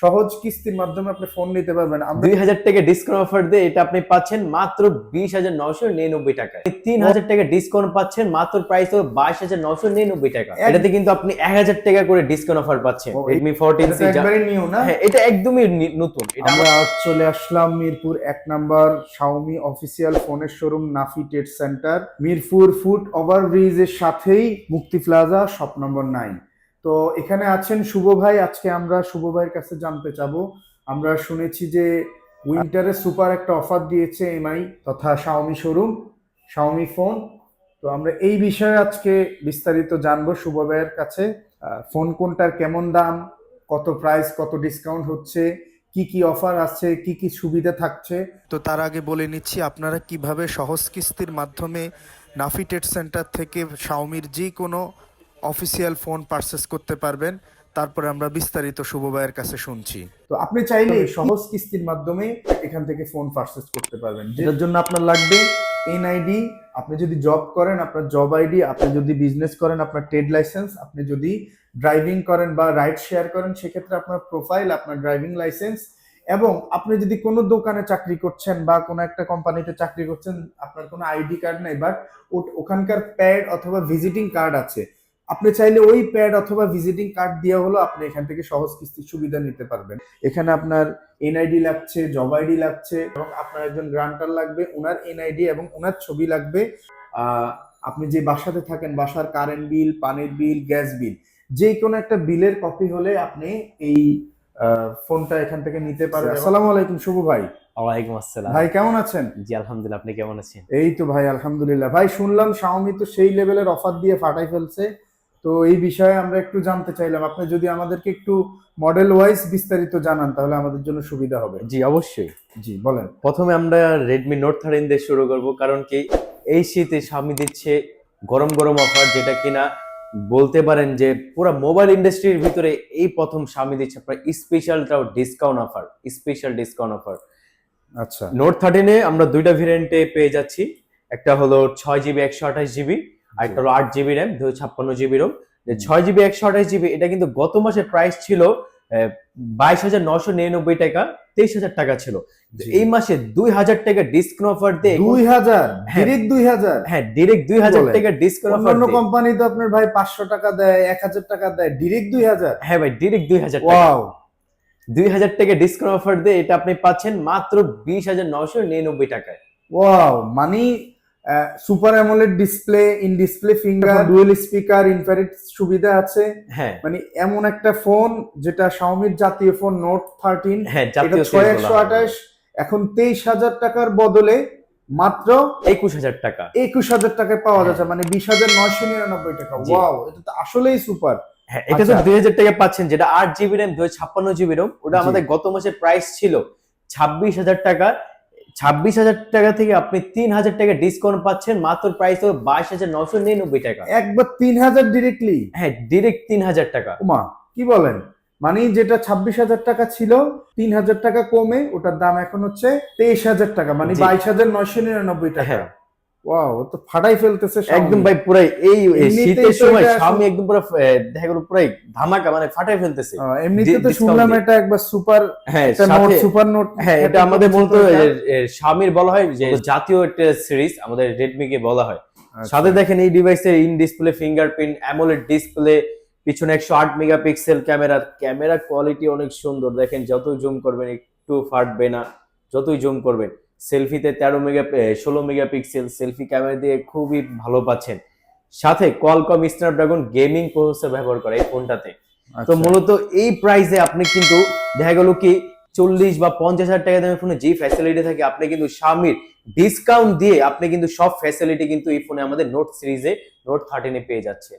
সহজ কিস্তির মাধ্যমে আপনি ফোন নিতে পারবেন। আমরা দুই হাজার টাকা ডিসকাউন্ট অফার দিয়ে এটা আপনি পাচ্ছেন মাত্র বিশ হাজার নশো নিরানব্বই টাকা। তিন হাজার টাকা ডিসকাউন্ট পাচ্ছেন মাত্র প্রাইস হলো বাইশ হাজার নশো নিরানব্বই টাকা। এটাতে কিন্তু আপনি এক হাজার টাকা করে ডিসকাউন্ট অফার পাচ্ছেন। রেডমি ফোরটিন এটা একবারে নিউ না? হ্যাঁ এটা একদমই নতুন। এটা আমরা চলে আসলাম মিরপুর এক নাম্বার শাওমি অফিসিয়াল ফোনের showroom Nafi TET centre Mirpur foot over ব্রিজের সাথেই মুক্তি প্লাজা শপ নম্বর নাইন তো এখানে আছেন শুভ ভাই, আজকে আমরা শুভ ভাইয়ের কাছে জানতে চাবো। আমরা শুনেছি যে উইন্টারে সুপার একটা অফার দিয়েছে এমআই তথা শাওমি শোরুম, শাওমি ফোন। তো আমরা এই বিষয়ে আজকে বিস্তারিত জানব শুভ ভাইয়ের কাছে। ফোন কোনটার কেমন দাম, কত প্রাইস, কত ডিসকাউন্ট হচ্ছে, কি কি অফার আছে, কি কি সুবিধা থাকছে। তো তার আগে বলে নিচ্ছি, আপনারা কীভাবে সহজ কিস্তির মাধ্যমে নাফিটেড সেন্টার থেকে শাওমির যে কোনো অফিসিয়াল ফোন পারচেস করতে পারবেন। তারপরে আমরা বিস্তারিত শুভ ভাইয়ের কাছে শুনছি। তো আপনি চাইলে সহজ কিস্তির মাধ্যমে এখান থেকে ফোন পারচেস করতে পারবেন। যেটার জন্য আপনার লাগবে এনআইডি আপনি যদি জব করেন আপনার জব আইডি আপনি যদি বিজনেস করেন আপনার ট্রেড লাইসেন্স আপনি যদি ড্রাইভিং করেন বা রাইড শেয়ার করেন সেক্ষেত্রে আপনার প্রোফাইল আপনার ড্রাইভিং লাইসেন্স এবং আপনি যদি কোনো দোকানে চাকরি করছেন বা কোনো একটা কোম্পানিতে চাকরি করছেন আপনার কোনো আইডি কার্ড নাই বাট ওখানকার প্যাড অথবা ভিজিটিং কার্ড আছে। আপনি চাইলে ওই প্যাড অথবা ভিজিটিং কার্ড দেওয়া হলো আপনি এখান থেকে সহজ কিস্তির সুবিধা নিতে পারবেন। এখানে আপনার এনআইডি লাগছে জব আইডি লাগছে এবং আপনার একজন গ্রান্টার লাগবে ওনার এনআইডি এবং ওনার ছবি লাগবে। আপনি যে বাসাতে থাকেন বাসার কারেন্ট বিল পানির বিল গ্যাস বিল যে কোনো একটা বিলের কপি হলে আপনি এই ফোনটা এখান থেকে নিতে পারেন আসসালামু আলাইকুম শুভ ভাই। ওয়ালাইকুম আসসালাম। ভাই কেমন আছেন? জি আলহামদুলিল্লাহ আপনি কেমন আছেন? এই তো ভাই আলহামদুলিল্লাহ। ভাই শুনলাম শাওমি তো সেই লেভেলের অফার দিয়ে ফাটাই ফেলছে। তো এই বিষয়ে আমরা একটু জানতে চাইলাম। আপনি যদি আমাদেরকে একটু মডেল ওয়াইজ বিস্তারিত জানান তাহলে আমাদের জন্য সুবিধা হবে। জি অবশ্যই। জি বলেন। প্রথমে আমরা রেডমি নোট থার্টিন দিয়ে শুরু করব কারণ কি এই শীতে স্বামী দিচ্ছে গরম গরম অফার যেটা কিনা বলতে পারেন যে পুরো মোবাইল ইন্ডাস্ট্রির ভিতরে এই প্রথম স্বামী দিচ্ছে আপনার special discount offer special discount offer আচ্ছা। নোট থার্টিনে আমরা দুইটা ভেরিয়েন্টে পেয়ে যাচ্ছি। একটা হলো ছয় জিবি একশো আঠাশ জিবি আর একটা হলো আট জিবি র্যাম দুই ছাপ্পান্ন জিবি রোম ছয় জিবি একশো আঠাশ জিবি এটা কিন্তু গত মাসের প্রাইস ছিল বাইশ হাজার নশো নিরানব্বই টাকা তেইশ হাজার টাকা ছিল। এই মাসে দুই হাজার টাকা ডিসকাউন্ট অফার দিয়ে দুই হাজার? হ্যাঁ। ডিরেক্ট দুই হাজার? হ্যাঁ ডিরেক্ট দুই হাজার টাকা ডিসকাউন্ট অফার অন্যান্য কোম্পানি তো আপনার ভাই পাঁচশো টাকা দেয় এক হাজার টাকা দেয় ডিরেক্ট দুই হাজার? হ্যাঁ ভাই ডিরেক্ট দুই হাজার টাকা। ওয়াও দুই হাজার টাকা ডিসকাউন্ট অফার দিয়ে এটা আপনি পাচ্ছেন মাত্র বিশ হাজার নশো নিরানব্বই টাকায়। ওয়াও মানে super AMOLED display in display finger dual speaker infrared সুবিধা আছে। হ্যাঁ। মানে এমন একটা ফোন যেটা শাওমির জাতীয় ফোন নোট থার্টিন হ্যাঁ জাতীয় ছয় একশো আঠাশ এখন তেইশ হাজার টাকার বদলে মাত্র একুশ হাজার টাকা। একুশ হাজার টাকায় পাওয়া যাচ্ছে মানে বিশ হাজার নয়শো নিরানব্বই টাকা। ওয়াও এটা তো আসলেই সুপার হ্যাঁ এটা তো আচ্ছা। দুই হাজার টাকা পাচ্ছেন যেটা আট জিবি র্যাম দুই ছাপ্পান্ন জিবি রোম ওটা আমাদের গত মাসের প্রাইস ছিল ছাব্বিশ হাজার টাকা। ছাব্বিশ হাজার টাকা থেকে আপনি তিন হাজার টাকা ডিসকাউন্ট পাচ্ছেন মাত্র প্রাইস হবে বাইশ হাজার নশো নিরানব্বই টাকা। একবার তিন হাজার ডিরেক্টলি হ্যাঁ ডিরেক্ট তিন হাজার টাকা। উমা কি বলেন? মানে যেটা ছাব্বিশ হাজার টাকা ছিল তিন হাজার টাকা কমে ওটার দাম এখন হচ্ছে তেইশ হাজার টাকা মানে বাইশ হাজার নয়শো নিরানব্বই টাকা। হ্যাঁ। ওয়াও তো ফাটাই ফেলতেছে একদম ভাই পুরাই এই শীতের সময় স্বামী একদম পুরো দেখা গেল পুরাই ধামাকা মানে ফাটাই ফেলতেছে। এমনিতে তো শুনলাম এটা একবার সুপার হ্যাঁ নোট সুপার নোট হ্যাঁ এটা আমাদের বলতে স্বামীর বলা হয় যে জাতীয় একটা সিরিজ আমাদের রেডমি কে বলা হয়। আচ্ছা। সাথে দেখেন এই ডিভাইসের in display fingerprint AMOLED display পিছনে একশো আট মেগাপিক্সেল ক্যামেরা ক্যামেরা কোয়ালিটি অনেক সুন্দর। দেখেন যতই জুম করবেন একটু ফাটবে না যতই জুম করবেন। সেলফিতে তেরো মেগা ষোলো মেগাপিক্সেল সেলফি ক্যামেরা দিয়ে খুবই ভালো পাচ্ছেন। সাথে কোয়ালকম স্ন্যাপড্রাগন গেমিং প্রসেসর ব্যবহার করে এই ফোনটাতে। তো আচ্ছা। মূলত এই প্রাইসে আপনি কিন্তু দেখা গেল কি চল্লিশ বা পঞ্চাশ হাজার টাকা দামের ফোনে যে ফ্যাসিলিটি থাকে আপনি কিন্তু স্বামীর ডিসকাউন্ট দিয়ে আপনি কিন্তু সব ফ্যাসিলিটি কিন্তু এই ফোনে আমাদের নোট সিরিজে নোট থার্টিনে পেয়ে যাচ্ছে।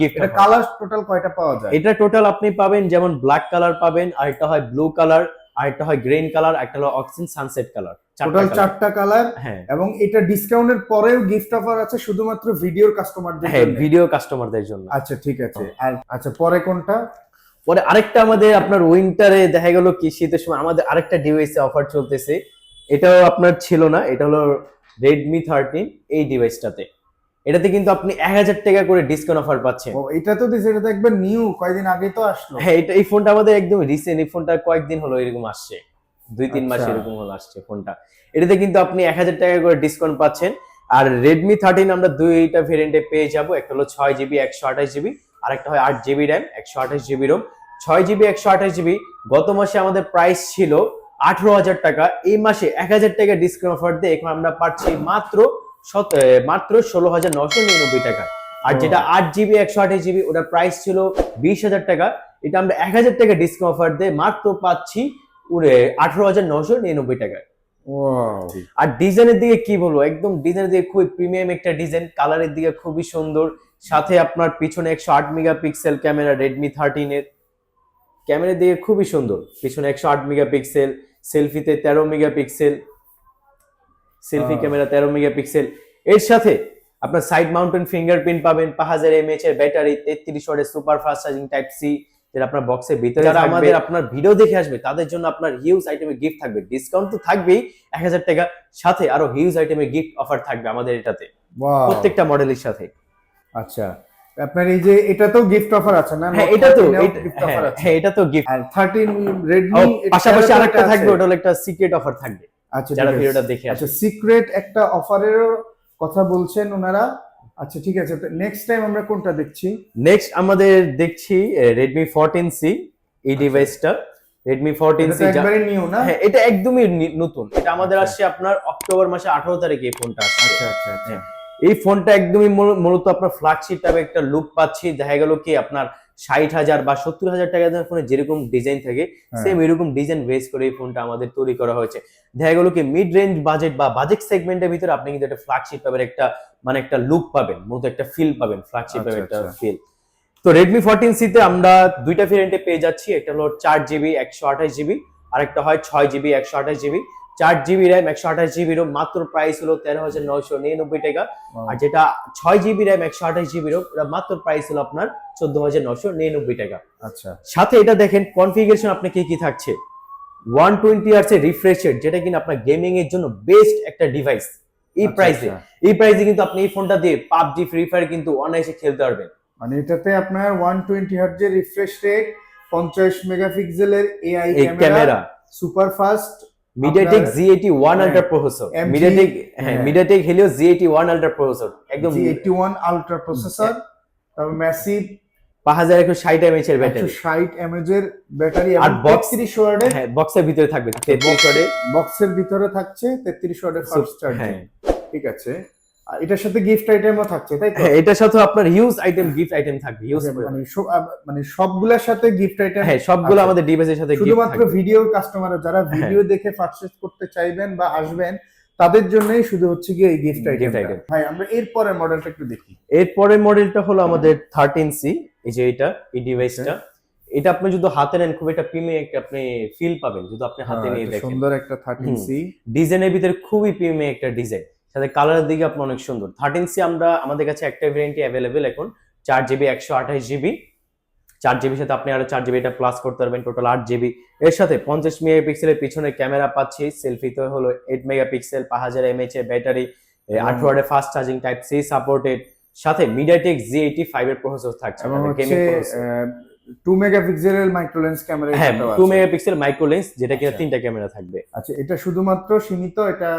গিফট এটা কালার টোটাল কয়টা পাওয়া যায়? এটা টোটাল আপনি পাবেন যেমন ব্ল্যাক কালার পাবেন আরেকটা হয় ব্লু কালার আরেকটা হয় গ্রিন কালার একটা হলো অক্সিজেন সানসেট কালার টোটাল চারটা কালার হ্যাঁ। এবং এটা ডিসকাউন্টের পরেও গিফট অফার আছে শুধুমাত্র ভিডিওর কাস্টমারদের হ্যাঁ। ভিডিও কাস্টমারদের জন্য। আচ্ছা ঠিক আছে। আর আচ্ছা পরে কোনটা? পরে আরেকটা আমাদের আপনার উইন্টারে দেখা গেল কি শীতের সময় আমাদের আরেকটা ডিভাইসে অফার চলতেছে। এটাও আপনার ছিল না এটা হলো রেডমি থার্টিন এই ডিভাইসটাতে এটাতে কিন্তু আপনি এক হাজার টাকা করে ডিসকাউন্ট অফার পাচ্ছেন। ও এটা তো দিছে এটা তো একবার নিউ কয়েকদিন আগে তো আসলো। হ্যাঁ এটা এই ফোনটা আমাদের একদম রিসেন্ট এই ফোনটা কয়েকদিন হলো এরকম আসছে। দুই তিন মাস আচ্ছা। এরকম হলো আসছে ফোনটা। এটাতে কিন্তু আপনি এক হাজার টাকা করে ডিসকাউন্ট পাচ্ছেন। আর রেডমি থার্টিন আমরা দুইটা ভেরিয়েন্টে পেয়ে যাব। একটা হলো ছয় জিবি একশো আঠাশ জিবি আর একটা হয় আট জিবি র্যাম একশো আঠাশ জিবি রোম ছয় জিবি একশো আঠাশ জিবি গত মাসে আমাদের প্রাইস ছিল আঠারো হাজার টাকা। এই মাসে এক হাজার টাকা ডিসকাউন্ট অফার দিয়ে এখন আমরা পাচ্ছি মাত্র মাত্র ষোলো হাজার নশো নিরানব্বই টাকা। আর। যেটা আট জিবি একশো আঠাশ জিবি ওটার প্রাইস ছিল বিশ হাজার টাকা। এটা আমরা এক হাজার টাকা ডিসকাউন্ট অফার দিয়ে মাত্র পাচ্ছি উড়ে আঠারো হাজার নশো নিরানব্বই টাকায়। আর ডিজাইনের দিকে কি বলব? একদম ডিজাইনের দিকে খুবই প্রিমিয়াম একটা ডিজাইন। কালারের দিকে খুবই সুন্দর। সাথে আপনার পিছনে একশো আট মেগাপিক্সেল ক্যামেরা রেডমি থার্টিনের ক্যামেরার দিকে খুবই সুন্দর। পিছনে একশো আট মেগাপিক্সেল সেলফিতে তেরো মেগাপিক্সেল। সেলফি ক্যামেরা তেরো মেগাপিক্সেল। এর সাথে আপনার সাইড মাউন্টেন ফিঙ্গারপ্রিন্ট পাবেন পাঁচ হাজার এমএচ এর ব্যাটারি তেত্রিশ ওয়াটের super fast charging type C যেটা আপনার বক্সের ভিতরে যারা আমাদের আপনার ভিডিও দেখে আসবে তাদের জন্য আপনার হিউজ আইটেমের গিফট থাকবে। ডিসকাউন্ট তো থাকবেই এক হাজার টাকা সাথে আরও হিউজ আইটেমের গিফট অফার থাকবে আমাদের এটাতে। প্রত্যেকটা মডেলের সাথে। আচ্ছা। আপনার এই যে এটাতেও গিফট অফার আছে না? হ্যাঁ এটা তো হ্যাঁ, হ্যাঁ এটা তো গিফট আর 13 রেডমি পাশাপাশি আরেকটা থাকবে ওটা হলো একটা সিক্রেট অফার থাকবে। আচ্ছা যারা। ভিডিওটা দেখে আচ্ছা সিক্রেট একটা অফারেরও কথা বলছেন ওনারা। আচ্ছা ঠিক আছে নেক্সট টাইম আমরা কোনটা দেখছি? নেক্সট আমাদের দেখছি রেডমি ফোরটিন সি এই আচ্ছা। ডিভাইসটা সি একবারে নিউ না? হ্যাঁ এটা একদমই নতুন। এটা আমাদের আচ্ছা। আসছে আপনার অক্টোবর মাসে আঠারো তারিখে এই ফোনটা আচ্ছা আচ্ছা আচ্ছা। এই ফোনটা একদমই মূলত আপনার ফ্ল্যাগশিপ টাইপের একটা লুক পাচ্ছি। দেখা গেল কি আপনার ষাট হাজার বা সত্তর হাজার টাকা দামের ফোনে যেরকম ডিজাইন থাকে হ্যাঁ। সেম এরকম ডিজাইন বেস করে এই ফোনটা আমাদের তৈরি করা হয়েছে দেখা গেল কি মিড রেঞ্জ বাজেট বা বাজেট সেগমেন্টের ভিতরে আপনি কিন্তু একটা ফ্ল্যাগশিপ টাইপের একটা মানে একটা লুক পাবেন মূলত একটা ফিল পাবেন ফ্ল্যাগশিপ আচ্ছা, টাইপের একটা আচ্ছা। ফিল তো রেডমি ফোরটিন সিতে আমরা দুইটা ভেরিয়েন্টে পেয়ে যাচ্ছি একটা হলো চার জিবি একশো আঠাশ জিবি আর একটা হয় ছয় জিবি একশো আঠাশ জিবি চার জিবি র্যাম একশো আঠাশ জিবি রোম মাত্র প্রাইস হলো তেরো হাজার নয়শো নিরানব্বই টাকা। আর যেটা ছয় জিবি র্যাম একশো আঠাশ জিবি রোম মাত্র প্রাইস হলো আপনার চোদ্দ হাজার নশো নিরানব্বই টাকা। আচ্ছা। সাথে এটা দেখেন কনফিগারেশন আপনি কি কি থাকছে? ওয়ান টোয়েন্টি আর্স এর রিফ্রেশ রেট যেটা কিনা আপনার গেমিং এর জন্য বেস্ট একটা ডিভাইস এই আচ্ছা, প্রাইসে আচ্ছা। এই প্রাইসে কিন্তু আপনি এই ফোনটা দিয়ে পাবজি ফ্রি ফায়ার কিন্তু অনায়াসে খেলতে পারবেন। মানে এটাতে আপনার ওয়ান 120 হার্টজের রিফ্রেশ রেট 50 মেগাপিক্সেলের AI camera super fast MediaTek G eighty one ultra processor MediaTek হ্যাঁ। MediaTek Helio G eighty one ultra processor একদম G eighty one ultra processor তারপর ম্যাসিভ পাঁচ হাজার একশো ষাট এমএচ এর ব্যাটারি ষাট এমএচ এর ব্যাটারি আর বক্স তিরিশ 33 হ্যাঁ বক্সের ভিতরে থাকবে তেত্রিশ ওয়াটের বক্সের ভিতরে থাকছে 33 ওয়াটের ফাস্ট চার্জ হ্যাঁ। ঠিক আছে। আর এটার সাথে গিফট আইটেমও থাকছে তাই তো? হ্যাঁ এটার সাথে আপনার হিউজ আইটেম গিফট আইটেম থাকবে হিউজ মানে মানে সবগুলোর সাথে গিফট আইটেম হ্যাঁ সবগুলো। আমাদের ডিভাইসের সাথে গিফট শুধুমাত্র ভিডিও কাস্টমার যারা ভিডিও দেখে পারচেজ করতে চাইবেন বা আসবেন তাদের জন্যই শুধু হচ্ছে গিয়ে এই গিফট আইটেম। ভাই আমরা এরপরের মডেলটা একটু দেখি। এরপরের মডেলটা হলো আমাদের থার্টিন সি এই যে এটা এই ডিভাইসটা এটা আপনি যদি হাতে নেন খুব একটা প্রিমিয়াম একটা আপনি ফিল পাবেন যদি আপনি হাতে হ্যাঁ, নিয়ে দেখেন। সুন্দর একটা 13C ডিজাইনের ভিতরে খুবই প্রিমিয়াম একটা ডিজাইন সাথে কালারের দিকে আপনি অনেক সুন্দর। থার্টিন সি আমরা আমাদের কাছে একটা ভেরিয়েন্টই অ্যাভেলেবেল এখন চার জিবি একশো আঠাশ জিবি চার জিবির সাথে আপনি আরও চার জিবি এটা প্লাস করতে পারবেন টোটাল আট জিবি এর সাথে পঞ্চাশ মেগা মেগাপিক্সেলের পিছনে ক্যামেরা পাচ্ছি সেলফিতে হলো এইট মেগাপিক্সেল পাঁচ হাজার এমএচ এর ব্যাটারি আঠারো ওয়াটের fast charging type C supported সাথে মিডিয়াটেক জি এইটি ফাইভ এর প্রসেসর থাকছে গেমিং প্রসেসর 2 মাইক্রোলেন্স ক্যামেরা হ্যাঁ টু মেগাপিক্সেল মাইক্রো লেন্স যেটা কিনা আচ্ছা। তিনটা ক্যামেরা থাকবে। আচ্ছা এটা শুধুমাত্র সীমিত এটা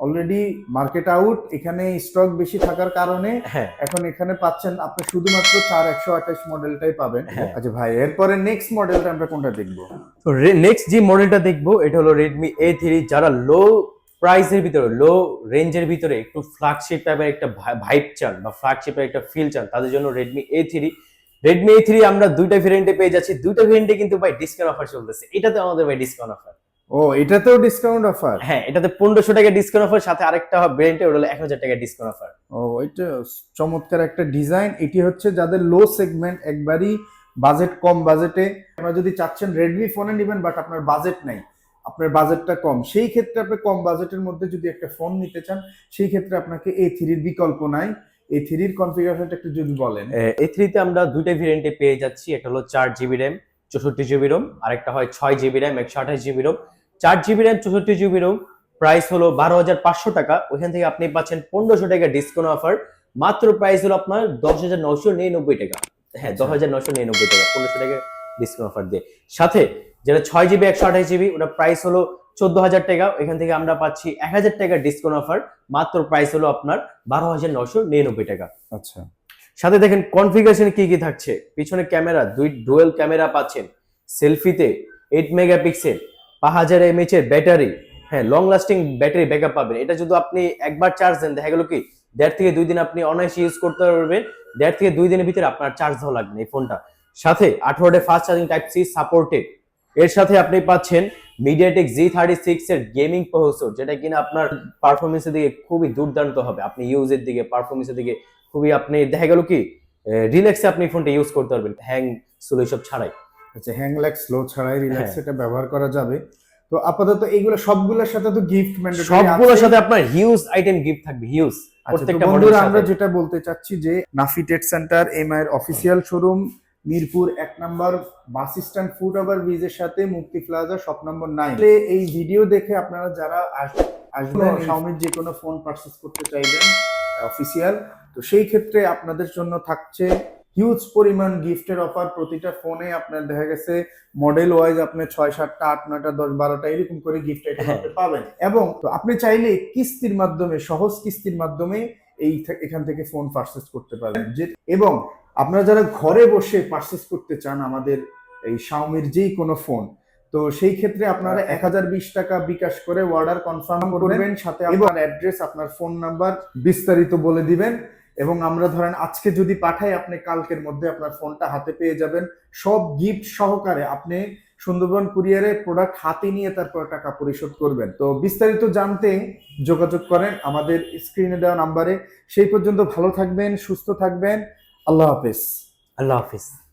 অলরেডি মার্কেট আউট এখানে স্টক বেশি থাকার কারণে হ্যাঁ। এখন এখানে পাচ্ছেন আপনি শুধুমাত্র চার একশো আঠাশ মডেলটাই পাবেন। হ্যাঁ। আচ্ছা ভাই এরপরে নেক্সট মডেলটা আমরা কোনটা দেখব? তো নেক্সট যে মডেলটা দেখব এটা হলো রেডমি এ থ্রি যারা লো প্রাইসের ভিতরে লো রেঞ্জের ভিতরে একটু ফ্ল্যাগশিপ টাইপের একটা ভাইব চান বা ফ্ল্যাগশিপের একটা ফিল চান তাদের জন্য Redmi A three Redmi A three আমরা দুইটা ভেরিয়েন্টে পেয়ে যাচ্ছি। দুইটা ভেরিয়েন্টে কিন্তু ভাই ডিসকাউন্ট অফার চলতেছে। এটাতে আমাদের ভাই ডিসকাউন্ট অফার ও এটাতেও ডিসকাউন্ট অফার হ্যাঁ এটাতে পনেরোশো টাকা ডিসকাউন্ট অফার সাথে আরেকটা ভেরিয়েন্টে ওটা হলো এক হাজার টাকা ডিসকাউন্ট অফার ও এটা চমৎকার একটা ডিজাইন এটি হচ্ছে যাদের লো সেগমেন্ট একবারই বাজেট কম বাজেটে আপনারা যদি চাচ্ছেন রেডমি ফোনে নেবেন বাট আপনার বাজেট নাই আপনার বাজেটটা কম সেই ক্ষেত্রে আপনি কম বাজেটের মধ্যে যদি একটা ফোন নিতে চান সেই ক্ষেত্রে আপনাকে এ থ্রির বিকল্প নাই। এ থ্রির কনফিগারেশনটা একটু যদি বলেন। এ থ্রিতে আমরা দুইটা ভেরিয়েন্টে পেয়ে যাচ্ছি একটা হলো চার জিবি র্যাম চৌষট্টি জিবি রোম আরেকটা হয় ছয় জিবি র্যাম একশো আঠাশ জিবি রোম চার জিবি র্যাম চৌষট্টি জিবি রোম প্রাইস হলো বারো হাজার পাঁচশো টাকা। ওইখান থেকে আপনি পাচ্ছেন পনেরোশো টাকা ডিসকাউন্ট অফার মাত্র প্রাইস হলো আপনার দশ হাজার নশো নিরানব্বই টাকা। হ্যাঁ দশ হাজার নশো নিরানব্বই টাকা পনেরোশো টাকা ডিসকাউন্ট অফার দিয়ে। সাথে যেটা ছয় জিবি একশো আঠাশ জিবি ওটা প্রাইস হলো চোদ্দ হাজার টাকা। এখান থেকে আমরা পাচ্ছি এক হাজার টাকা ডিসকাউন্ট অফার মাত্র প্রাইস হলো আপনার বারো হাজার নশো নিরানব্বই টাকা। আচ্ছা। সাথে দেখেন কনফিগারেশন কি কি থাকছে? পিছনে ক্যামেরা দুই ডুয়েল ক্যামেরা পাচ্ছেন। সেলফিতে এইট মেগাপিক্সেল পাঁচ হাজার এমএচ এর ব্যাটারি হ্যাঁ লং লাস্টিং ব্যাটারি ব্যাকআপ পাবেন। এটা যদি আপনি একবার চার্জ দেন, দেখা গেল কি, দেড় থেকে দুই দিন আপনি অনায়াসে ইউজ করতে পারবেন, দেড় থেকে দুই দিনের ভিতরে আপনার চার্জ দেওয়া লাগবে এই ফোনটা সাথে আঠারোটে fast charging type C supported এর সাথে আপনি পাচ্ছেন মিডিয়াটেক জি থার্টি সিক্স এর গেমিং প্রসেসর যেটা কিনা আপনার পারফরমেন্সের দিকে খুবই দুর্দান্ত হবে। আপনি ইউজের দিকে পারফরমেন্সের দিকে খুবই আপনি দেখা গেল কি রিল্যাক্সে আপনি ফোনটা ইউজ করতে পারবেন হ্যাং স্লো সব ছাড়াই। আচ্ছা হ্যাং ল্যাক স্লো ছাড়াই রিল্যাক্স হ্যাঁ। এটা ব্যবহার করা যাবে। তো আপাতত এইগুলো সবগুলোর সাথে তো গিফট ম্যান্ডেটরি সবগুলোর সাথে আপনার হিউজ আইটেম গিফট থাকবে হিউজ প্রত্যেকটা আচ্ছা, বন্ধুরা আমরা যেটা বলতে চাচ্ছি যে নাফি টেট সেন্টার এমআই এর অফিসিয়াল শোরুম মিরপুর এক number bus stand foot over ব্রিজের সাথে Mukti plaza shop number nine এই ভিডিও দেখে আপনারা যারা আস- আসবেন শাওমির যে কোনো ফোন পারচেস করতে চাইবেন অফিসিয়াল তো সেই ক্ষেত্রে আপনাদের জন্য থাকছে হিউজ পরিমাণ গিফটের অফার প্রতিটা ফোনে আপনার দেখা গেছে মডেল ওয়াইজ আপনি ছয় সাতটা আট নয়টা দশ বারোটা এরকম করে গিফট আইটেম হ্যাঁ। পাবেন। এবং তো আপনি চাইলে কিস্তির মাধ্যমে সহজ কিস্তির মাধ্যমে এই এখান থেকে ফোন পারচেস করতে পারেন। যে এবং আপনারা যারা ঘরে বসে পারচেস করতে চান আমাদের এই শাওমির যেই কোনো ফোন তো সেই ক্ষেত্রে আপনারা এক হাজার বিশ টাকা বিকাশ করে অর্ডার কনফার্ম করবেন সাথে আপনার অ্যাড্রেস আপনার ফোন নাম্বার বিস্তারিত বলে দিবেন। এবং আমরা ধরেন আজকে যদি পাঠাই, আপনি কালকের মধ্যে আপনার ফোনটা হাতে পেয়ে যাবেন। সব গিফট সহকারে আপনি সুন্দরবন কুরিয়ারে প্রোডাক্ট হাতে নিয়ে তারপর টাকা পরিশোধ করবেন। তো বিস্তারিত জানতে যোগাযোগ করেন আমাদের স্ক্রিনে দেওয়া নাম্বারে সেই পর্যন্ত ভালো থাকবেন, সুস্থ থাকবেন। আল্লাহ হাফেজ। আল্লাহ হাফিজ।